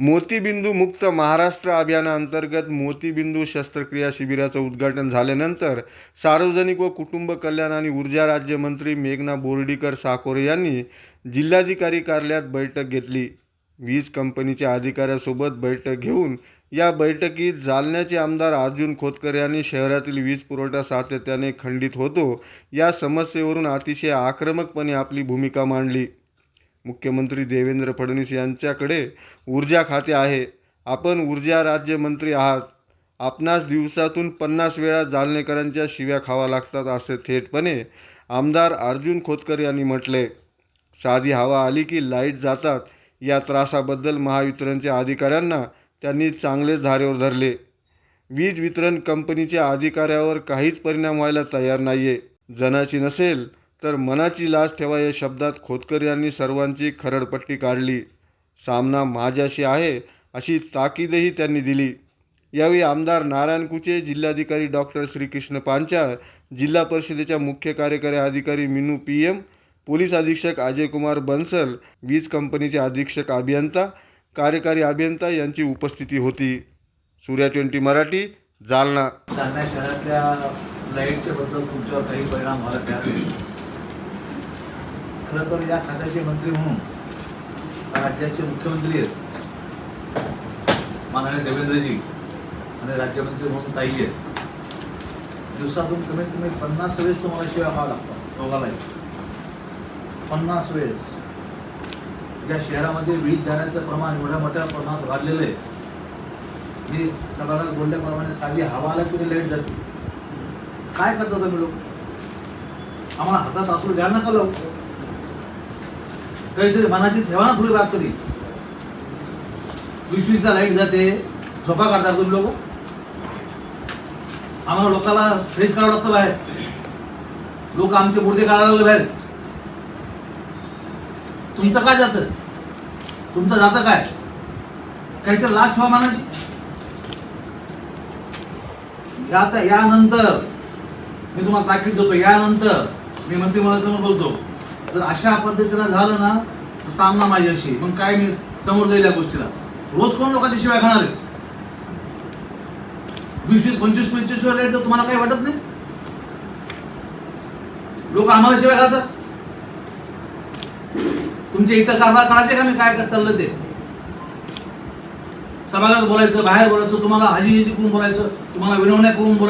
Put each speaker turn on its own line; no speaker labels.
मोतीबिंदू मुक्त महाराष्ट्र अभियानाअंतर्गत मोतीबिंदू शस्त्रक्रिया शिबिराचं उद्घाटन झाल्यानंतर सार्वजनिक व कुटुंब कल्याण आणि ऊर्जा राज्यमंत्री मेघना बोर्डीकर साकोरे यांनी जिल्हाधिकारी कार्यालयात बैठक घेतली. वीज कंपनीच्या अधिकाऱ्यासोबत बैठक घेऊन या बैठकीत जालन्याचे आमदार अर्जुन खोतकर यांनी शहरातील वीज पुरवठा सातत्याने खंडित होतो. या समस्येवरून अतिशय आक्रमकपणे आपली भूमिका मांडली. मुख्यमंत्री देवेंद्र फडणवीस यांच्याकडे ऊर्जा खाते आहे. आपण ऊर्जा राज्यमंत्री आहात. आपणास दिवसातून पन्नास वेळा जालनेकरांच्या शिव्या खावा लागतात असे थेटपणे आमदार अर्जुन खोतकर यांनी म्हटले. साधी हवा आली की लाइट जातात. या त्रासाबद्दल महावितरणच्या अधिकाऱ्यांना त्यांनी चांगलेच धारेवर धरले. वीज वितरण कंपनीच्या अधिकाऱ्यावर काहीच परिणाम व्हायला तयार नाही आहे जनाची नसेल तर मनाची लाज ठेवा या शब्दात खोतकर यांनी सर्वांची खरडपट्टी काढली. सामना माझ्याशी आहे अशी ताकीदही त्यांनी दिली. यावेळी आमदार नारायण कुचे जिल्हाधिकारी डॉक्टर श्रीकृष्ण पांचाळ जिल्हा परिषदेच्या मुख्य कार्यकारी अधिकारी मिनू पी एम पोलीस अधीक्षक अजयकुमार बन्सल वीज कंपनीचे अधीक्षक अभियंता कार्यकारी अभियंता यांची उपस्थिती होती. सूर्या ट्वेंटी मराठी जालना.
जालना शहरातल्या लाईटच्या बद्दल तुमच्यावर काही परिणाम झाला त्या खरं तर या खात्याचे मंत्री म्हणून राज्याचे मुख्यमंत्री आहेत. माननीय देवेंद्रजी आणि राज्यमंत्री म्हणून ताई आहेत. दिवसातून कमीत कमी पन्नास वेळेस तुम्हाला शिवाय खावा लागतात दोघालाही पन्नास वेळेस. या शहरामध्ये वीज जाण्याचं प्रमाण एवढ्या मोठ्या प्रमाणात वाढलेलं आहे. मी सगळ्यात बोलल्याप्रमाणे साधी हवा आला तरी लाइट जाते? काय करता तुम्ही लोक? आम्हाला हातात असू द्या नका लोक. काहीतरी मनाची ठेवा ना थोडी बात तरी वीस वीसला लाइट जाते झोपा काढतात तुम्ही लोक. आम्हाला लोकांना फ्रेश करावं लागतं बाहेर. लोक आमचे मुर्दे काढायला लागले बाहेर. तुमचं काय जातं? तुमचं जातं काय? काहीतरी लास्ट ठेवा मनाची. या आता यानंतर मी तुम्हाला ताकीद देतो यानंतर मी मंत्रिमंडळासमोर बोलतो. जर अशा पद्धतीनं झालं ना तर सामना माझ्याशी. मग काय मी समोर जाईल या गोष्टीला. रोज कोण लोकांच्या शिवाय खाणार आहे? वीस वीस पंचवीस पंचवीस वेळा लाइट तर तुम्हाला काही वाटत नाही? लोक आम्हाला शिवाय खातात? तुमच्या इथं कारभार काढायचे का मी? काय करत चाललं ते? सभागृहात बोलायचं बाहेर बोलायचं तुम्हाला हाजी करून बोलायचं तुम्हाला विनवण्या करून बोलायचं.